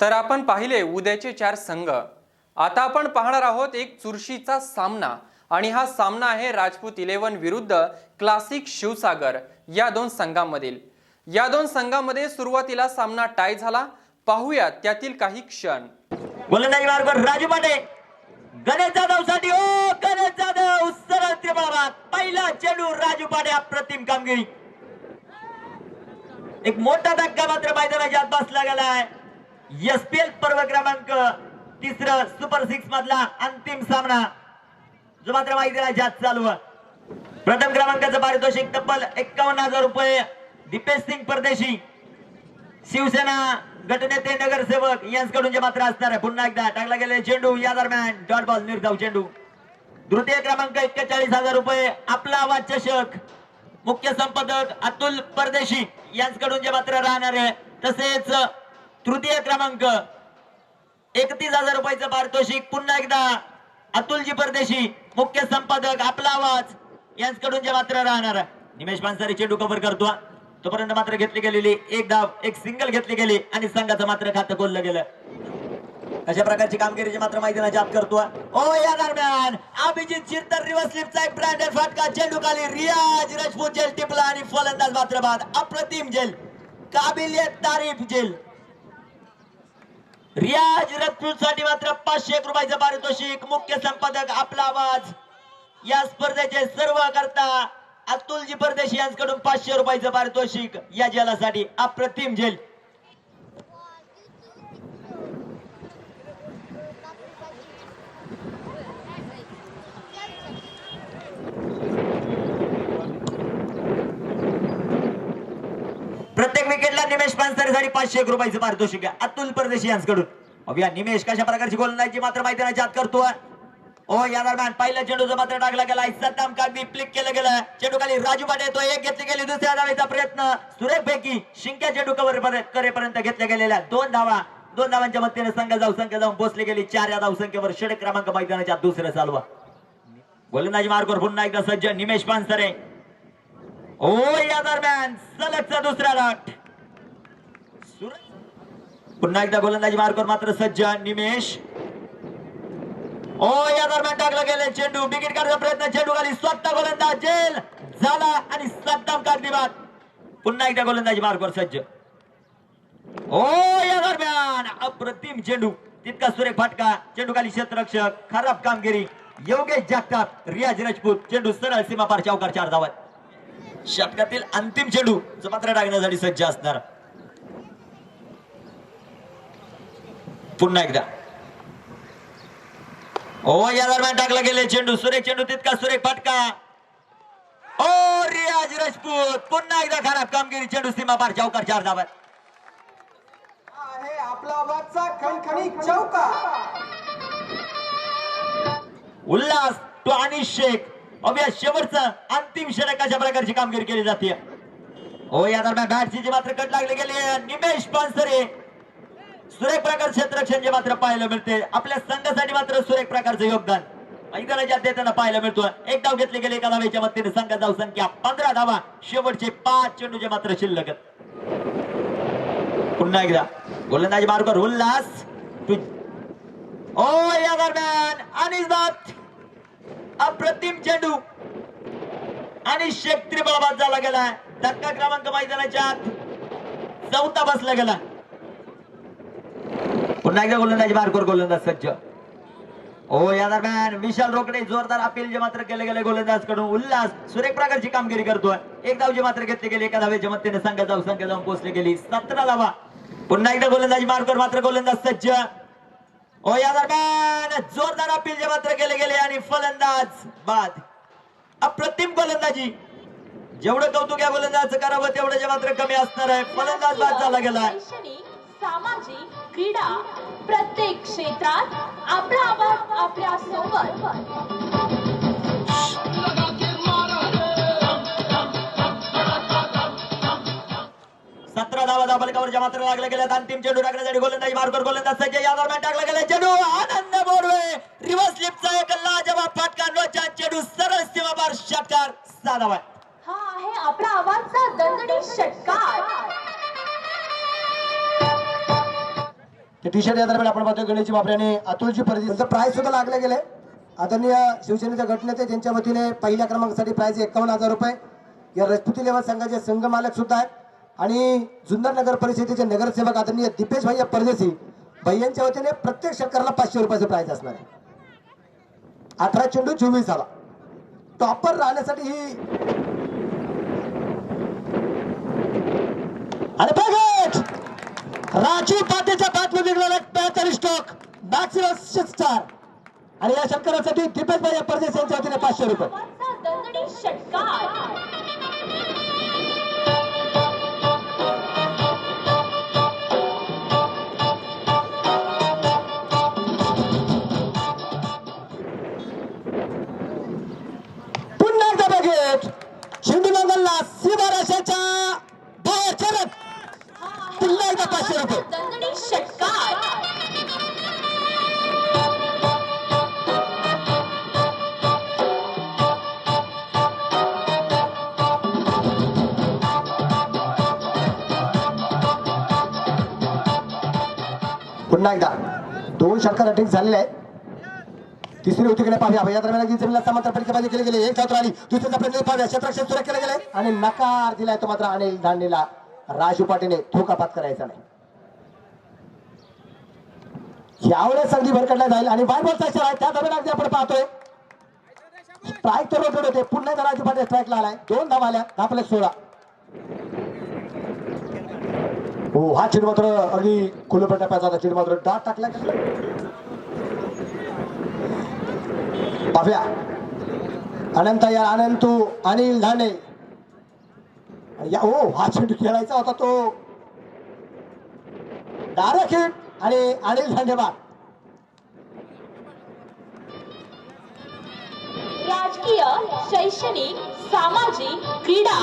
तर आपण पाहिले उद्याचे चार संघ. आता आपण पाहणार आहोत एक चुरशीचा सामना. आणि हा सामना आहे राजपूत इलेव्हन विरुद्ध क्लासिक शिवसागर या दोन संघांमधील. या दोन संघांमध्ये सुरुवातीला सामना टाय झाला. पाहूया त्यातील काही क्षण. गोलंदाजी मार्गावर राजू पाटे. गणेश जाधवसाठी. ओ गणेश जाधव सरळ त्रिबळाबाद पहिला चेंडू राजू पाटे अप्रतिम कामगिरी. एक मोठा धक्का मात्र मैदानाच्या आत बसला गेलाय. एसपीएल पर्व क्रमांक तिसरं सुपर सिक्स मधला अंतिम सामना. जो मात्र माहिती मैदानाच्या आज चालू प्रथम क्रमांकाचं पारितोषिक तब्बल एक्कावन्न हजार रुपये. दीपेश सिंग परदेशी. शिवसेना गटनेते नगरसेवक यांच्याकडून जे मात्र असणार आहे पुन्हा एकदा टाकला गेलेला चेंडू. या दरम्यान डॉट बॉल निर्धाव चेंडू. तृतीय क्रमांक एक्केचाळीस हजार रुपये आपला आवाज चषक मुख्य संपादक अतुल परदेशी यांच्याकडून जे मात्र राहणार आहे तसेच तृतीय क्रमांक. एकतीस हजार रुपयाचं पारितोषिक. पुन्हा एकदा अतुलजी परदेशी मुख्य संपादक आपला आवाज. यांच्याकडून जे मात्र राहणार निमेश पानसारी चेंडू कव्हर करतो तोपर्यंत मात्र घेतली गेलेली एक धाव एक सिंगल घेतली गेली आणि संघाचं मात्र खातं खोललं गेलं. अशा प्रकारची कामगिरीची मात्र मैदानाच्या आत करतो ओ या दरम्यान अभिजित चिरतर रिव्हर्स स्लिपचा एक ब्रँडेड फटका चेंडू खाली रियाज रजपूत जेल टिपला आणि फलंदाज मात्र बाद. अप्रतिम जेल काबिलियत तारीफ जेल. रियाज राजपूत साठी मात्र पाचशे एक रुपयाचं पारितोषिक. मुख्य संपादक आपला आवाज. या स्पर्धेचे सर्व करता अतुलजी परदेशी यांच्याकडून पाचशे रुपयाचं पारितोषिक. या जेलासाठी अप्रतिम जेल. प्रत्येक विकेटला निमेश पानसरेसाठी पाचशे एक रुपयाचं पारितोषिक अतुल परदेशी यांच्याकडून अभिया निमेश कशा प्रकारची गोलंदाजी मात्र मैदानाच्या आत करतो ओ या दरम्यान पहिल्या चेंडूचा मात्र टाकला गेला सद्दाम कागदी प्लिक केलं गेलं. चेंडू खाली राजू पाटे येतो एक घेतली गेली दुसऱ्या धावेचा प्रयत्न. सुरेख पैकी शिंक्या चेंडू कवर करेपर्यंत घेतल्या गेलेल्या दोन धावा. दोन धावांच्या मदतीने संघ जाऊ संख्या जाऊन पोहोचली गेली. चार या धावसंख्येवर षडक क्रमांक मैदानाच्या दुसऱ्या चालवा. गोलंदाजी मार्गवर पुन्हा एकदा सज्ज निमेश पानसरे. ओ या दरम्यान सलगचा दुसरा लाट. पुन्हा एकदा गोलंदाजी मार्गवर मात्र सज्ज निमेश. ओ या दरम्यान टाकलं गेले चेंडू. बिगिट करण्याचा प्रयत्न चेंडू खाली. स्वतः गोलंदाज जेल. झाला आणि सद्दाम कागदीबाद पुन्हा एकदा गोलंदाजी मार्गवर सज्ज. ओ या दरम्यान अप्रतिम चेंडू. तितका सुरेख फाटका. चेंडू खाली क्षेत्ररक्षक खराब कामगिरी. योगेश जागताप रियाज राजपूत. चेंडू सरळ सीमापारच्या चौकार चार धावत. षटकातील अंतिम चेंडू जो मात्र टाकण्यासाठी सज्ज असणार. पुन्हा एकदा. ओ या दरम्यान टाकला गेले चेंडू सुरेख चेंडू तितका सुरेख फटका. ओ रियाज राजपूत. पुन्हा एकदा खराब कामगिरी. चेंडू सीमापार चौकार चार धावत उल्हास तो आणि शेख. अभ्या शेवटचं अंतिम षटक अशा प्रकारची कामगिरी केली जाते? हो या दरम्यान बॅटची मात्र कट लागले गेले निमेश पानसरे. सुरेख प्रकार क्षेत्ररक्षण जे मात्र पाहायला मिळते. आपल्या संघासाठी मात्र सुरेख प्रकारचं योगदान. मैदानाच्या देताना पाहायला मिळतो एक धाव घेतले गेले एका धावेच्या मदतीने संघात धाव संख्या पंधरा धावा. शेवटचे पाच चेंडूचे मात्र शिल्लक पुन्हा एकदा. गोलंदाजी मार्गावर उल्हास. ओ या दरम्यान अनिस अप्रतिम चेंडू. आणि शेख बाबा झाला गेला. धक्का क्रमांक मैदानाच्या आत. चौथा बसला गेला. पुन्हा एकदा गोलंदाजी मारकोर गोलंदाज सज्ज. ओ या दरम्यान विशाल रोकडे जोरदार अपील जे मात्र केले गेले गोलंदाजकडून उल्हास सुरेख प्रकारची कामगिरी करतोय. एक धाव जे मात्र घेतली गेले एका धावेच्या मदतीने संघ जाऊ संख्या जाऊन पोहोचली गेली. सतरा धावा. पुन्हा एकदा गोलंदाजी मार्गावर मात्र गोलंदाज सज्ज. ओ या दरम्यान जोरदार अपील जे मात्र केले गेले आणि फलंदाज बाद. अप्रतिम गोलंदाजी जेवढं कौतुक या गोलंदाज करावं तेवढं जे मात्र कमी असणार आहे. फलंदाज बाद झाला गेलाय सामाजिक क्रीडा प्रत्येक क्षेत्रात आपला आभार आपल्यासोबत. सतरा धावा धाबलकावरच्या मात्र लागल्या गेल्यात अंतिम चेंडू टाकण्यासाठी गोलंदाजी मार्कर गोलंदाज सज्ज या दरम्यान टाकला गेला चेंडू आनंद बोरवे. रिव्हर्स स्लिपचा एक लाजवाब फटका. नोचा चेंडू सरळ सीमापार षटकार सहा धावा हा आहे आपला आवाजचा दणदणीत षटकार. ते टी शर्ट या दरम्यान आपण पाहतोय गणेशजी बापरे आणि अतुलजी परदेश. त्यांचं प्राइज सुद्धा लागले गेले. आदरणीय शिवसेनेच्या गटनेते त्यांच्या वतीने पहिल्या क्रमांकासाठी प्राइज एकावन्न हजार रुपये. या रजपुती लेवल संघाचे संघ मालक सुद्धा आहेत. आणि जुन्नर नगर परिषदेचे नगरसेवक आदरणीय भाई या परदेशी भैयांच्या वतीने प्रत्येक शेतकऱ्याला पाचशे रुपयाचं प्राईज असणार आहे. अठरा चेंडू चोवीस हवा टॉपर राहण्यासाठी ही अरे बघ राजीव पाटेच्या बातमी निघाला बेहतरीन स्टॉक मॅक्सिमम सिक्स स्टार आणि या शेतकऱ्यासाठी दिपेश भाई परदेश यांच्या वतीने पाचशे रुपये. आहे पुन्हा एकदा पाचशे रुपये. षटकार. पुन्हा एकदा. दोन षटकार अटेक झालेले आहेत. तिसरी होती पाहूया. या दरम्यान जी जमीनला समांतर परीक्षा केली गेली. एक धावतो आली दुसऱ्याचा प्रयत्न पाहूया. क्षेत्रक्षण सुरू केले गेले आणि नकार दिलाय तो मात्र अनिल दांडेला. राजू पाटीने धोकापात करायचा नाही. यावेळेस अगदी भरकडला जाईल. आणि बाय बॉलचा इशारा आहे त्या दरम्यान अगदी आपण पाहतोय. स्ट्राईक तर रोटेड होते. पुन्हा एकदा राजू पाटील स्ट्राईकला आलाय. दोन धाव आल्या. धापले सोळा. हो हा चिडमात्र अगदी खुलं टप्प्याचा पाहिजे चिडमात्र डाट टाकला पाव्या अनंत या अनंतू अनिल धाने. या ओ हा चेंडू खेळायचा होता तो. डायरेक्ट हिट आणि अनिल धांडे बा राजकीय शैक्षणिक सामाजिक क्रीडा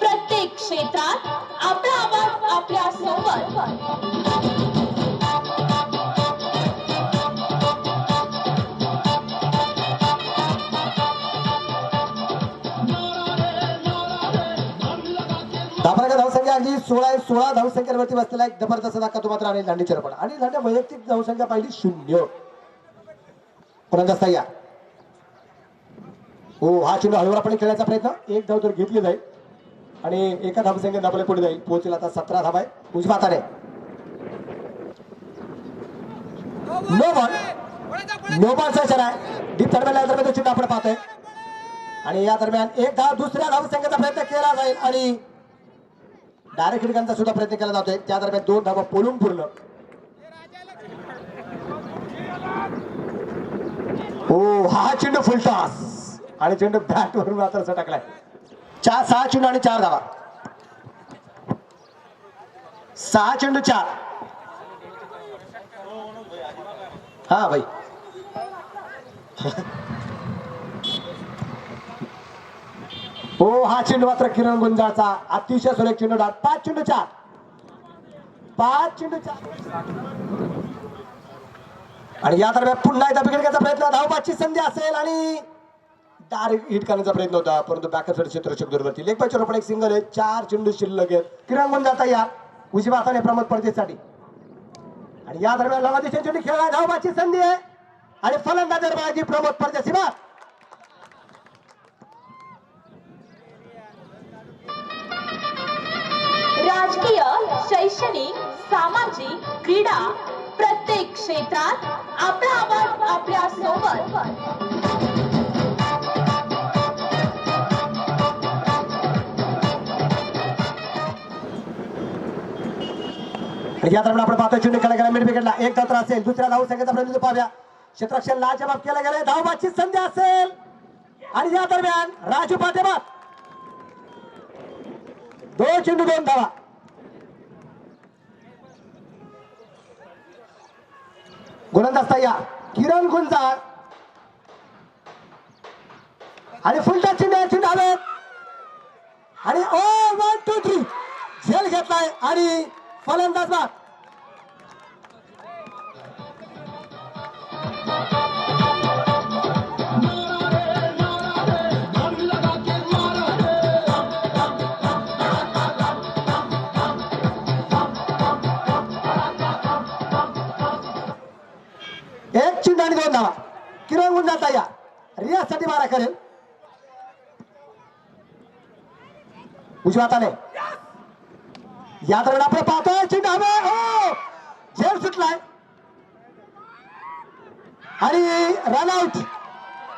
प्रत्येक क्षेत्रात आपला आवाज आपल्यासोबत सोळा धावसंख्यांवरती बसलेला एक जबरदस्त धक्का तो मात्र अनिल दांडेच्या पण आणि दांडे वैयक्तिक धावसंख्या पाहिली शून्य. पुरंदस्ता या हो हा चेंडू हळूवारपणे खेळायचा प्रयत्न. एक धाव तर घेतली जाईल. आणि एका धावसंख्येत दाबले पुढे जाईल. पोहोचेल आता सतरा धाव आहे. उजवा हाताने. नो बॉल नो बॉलचा इशारा आहे. डीप दरम्यान दरम्यान तो चेंडू आपण पाहतोय. आणि या दरम्यान एक धाव दुसऱ्या धावसंख्येचा प्रयत्न केला जाईल. आणि डायरेक्ट हिटकांचा सुद्धा प्रयत्न केला जातोय. त्या दरम्यान दोन धावा पोलून पुरलं. हो हा चेंडू फुलटास आणि चेंडू बॅट वरून आता टाकलाय चार सहा चेंडू आणि चार धावा. सहा चेंडू चार. हा भाई. हो हा चेंडू मात्र किरण गुंजाळचा. अतिशय सुरेख चेंडू डाट पाच चेंडू चार. पाच चेंडू चार. आणि या दरम्यान पुन्हा एकदा बिघड घ्यायचा प्रयत्न धावपाची संधी असेल आणि डायरेक्ट हिट करण्याचा प्रयत्न होता. परंतु बॅकअप क्षेत्रक्षक दूरवरती लेग पाचवर पण एक सिंगल आहे. चार चेंडू शिल्लक आहेत. किरण गुंजाचा या. उजव्या हाताने प्रमोद पडतेसाठी आणि या दरम्यान लवादिशा चेंडू खेळला धावपाची संधी आहे. आणि फलंदाज बाजी प्रमोद परदेशी बा राजकीय शैक्षणिक सामाजिक क्रीडा प्रत्येक क्षेत्रात आपला आवाज आपल्यासोबत आणि या दरम्यान आपण पाहतोय चेंडू खेळला गेला मिड एक धाव असेल दुसऱ्या धाव संख्येचा प्रयत्न पाहूया. क्षेत्रक्षण ला जबाब केला गेलाय धावबाची संधी असेल. आणि या दरम्यान राजू पाटेबाद दोन चेंडू दोन धावा. गोलंदाज या. किरण गुंजार आणि फुलटा चेंडू आहे, आणि ओ वन टू थ्री झेल घेतलाय आणि फलंदाज बाद. उजव्या हाताने. या दरम्यान आपण पाहतोय चेंडू हवे. हो! झेल सुटलाय. आणि रन आउट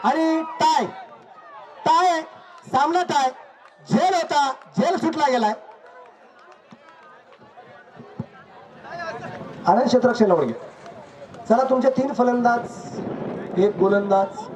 आणि टाय टाय सामना टाय झेल होता झेल सुटला गेलाय. आनंद क्षेत्रक्षण चला तुमचे तीन फलंदाज एक गोलंदाज.